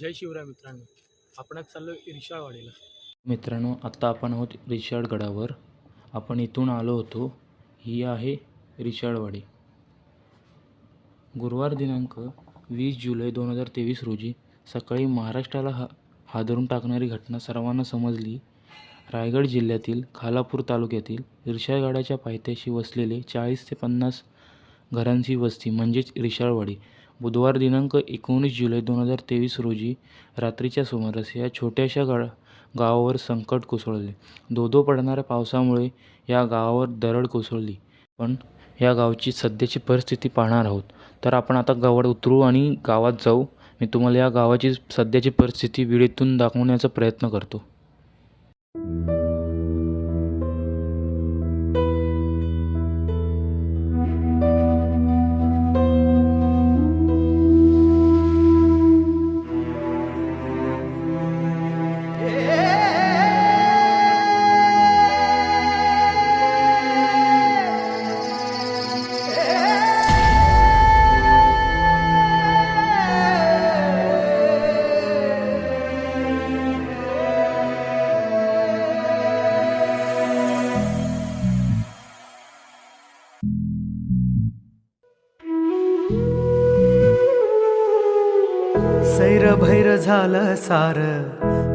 जय शिवराय मित्रांनो. आपण चाललो रिशाळवाडीला मित्रांनो आत्ता आपण आहोत रिशाळगडावर आपण इथून आलो होतो. ही आहे रिशाडवाडी गुरुवार दिनांक वीस जुलै दोन हजार तेवीस रोजी सकाळी महाराष्ट्राला हा हादरून टाकणारी घटना सर्वांना समजली. रायगड जिल्ह्यातील खालापूर तालुक्यातील रिशाळगडाच्या पायथ्याशी वसलेले चाळीस ते पन्नास घरांची वस्ती म्हणजेच रिशाळवाडी बुधवार दिनांक एकोणीस जुलै दोन हजार तेवीस रोजी रात्रीच्या सुमारास या छोट्याशा गा गावावर संकट कोसळले. धोधो पडणाऱ्या पावसामुळे या गावावर दरड कोसळली. पण या गावची सध्याची परिस्थिती पाहणार आहोत. तर आपण आता गावात उतरू आणि गावात जाऊ. मी तुम्हाला या गावाची सध्याची परिस्थिती वेळेतून दाखवण्याचा प्रयत्न करतो. सैर भैर झालं सार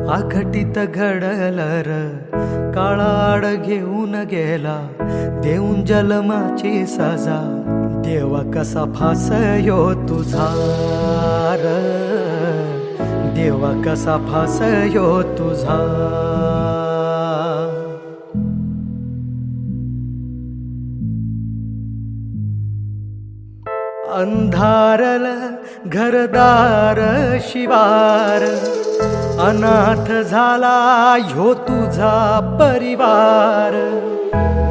आखटीत घडलं र काळाड घेऊन गेला देऊन जलमाची सजा. देवा कसा फास यो तुझा र. देवा कसा फास यो तुझा अंधारल घरदार शिवार. अनाथ झाला ह्यो तुझा परिवार.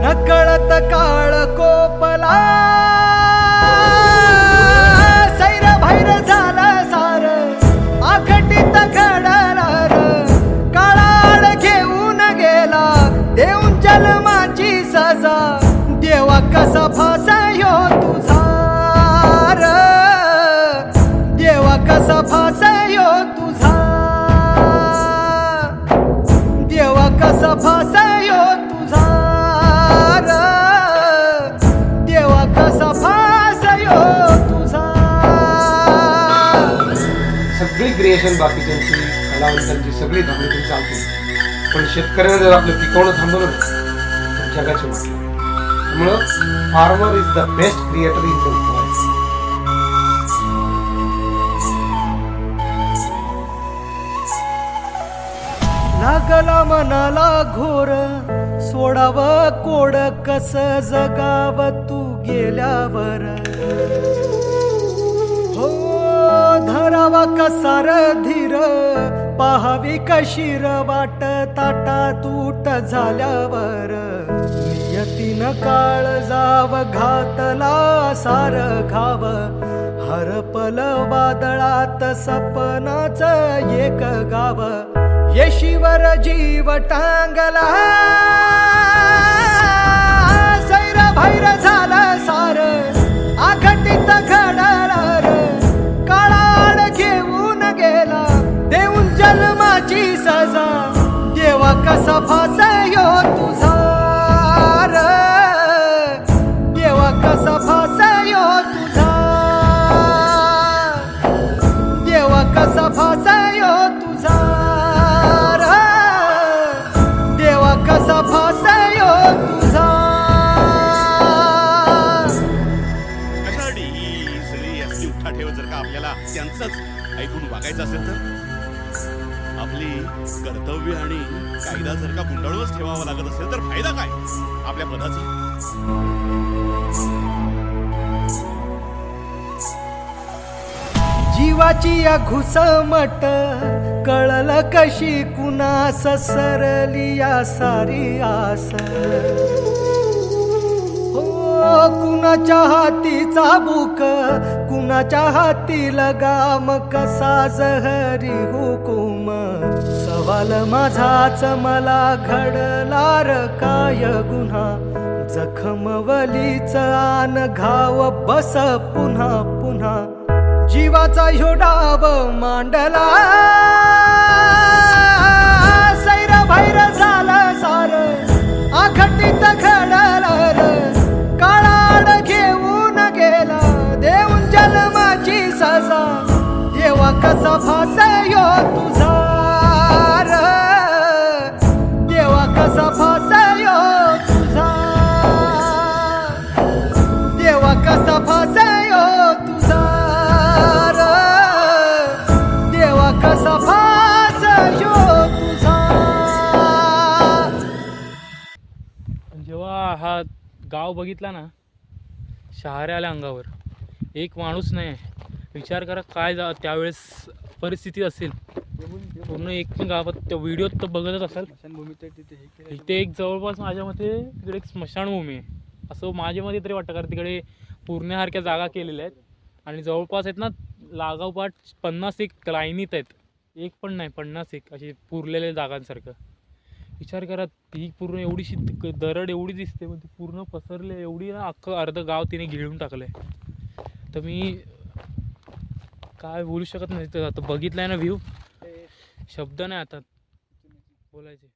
नकळत काळ कोपला कसा फासा हो तुझा देवा कसा फासा हो तुझा सगळी क्रिएशन बाकीच्यांची कलावंतांची सगळी धावणी चालते. पण शेतकऱ्यानं जर आपलं पिकवणं थांबवलं ना तर जगाची त्यामुळं farmer is the best creator in the लागला मनाला घोर. सोडाव कोड कस जगाव तू गेल्यावर. हो धरावा कसार धीर. पाहावी कशीर वाट ताटा तूट झाल्यावर. नियतीन काळ जाव घातला सार घाव. हरपल वादळात सपनाच एक गाव. येशीवर जीव टांगला सैर भैर झालं सार आघटित घडणार. काळाड घेऊन गेला देऊन जन्माची सजा. देवा कसा आपल्याला त्यांचंच ऐकून वागायचं असेल तर? आपली कर्तव्य आणि कायदा जर का गुंडाळूनच ठेवावा लागत असेल तर फायदा काय? आपल्या पदाचा. जीवाची या घुसमट कळल कशी कुणास सरली या सारी आस? हो कुणाच्या हातीचा बुक कुणाच्या हाती लगाम कसा जहरी हुकुम? सवाल माझाच मला घडलार काय गुन्हा? जखमवलीच आन घाव बस पुन्हा पुन्हा. जीवाचा ह्यो डाव मांडला. फास यो तुझा देवा कसा फास यो तुझा. देवा कसा फासायो तुझा देवा कसा फासायो तुझा. पण जेव्हा हा गाव बघितला ना शहारे अंगावर एक माणूस नाही. विचार करा काय जा त्यावेळेस परिस्थिती असेल. पूर्ण एक पण गावात त्या व्हिडिओत तर बघतच असाल. इथे एक जवळपास माझ्या मते तिकडे एक स्मशानभूमी आहे. असं माझ्या मते तरी वाटतं कारण तिकडे पुरण्यासारख्या जागा केलेल्या आहेत. आणि जवळपास आहेत ना लागावपाठ पन्नास एक लाईनीत आहेत. एक पण नाही पन्नास एक असे पुरलेल्या जागांसारखं. विचार करा ती पूर्ण एवढीशी दरड एवढी दिसते पण ती पूर्ण पसरले एवढी ना अख्खं अर्ध गाव तिने गिळून टाकलं आहे तर मी काय बोलू शकत नाही. तर आता बघितलं आहे ना व्ह्यू शब्द नाही आता. बोलायचे.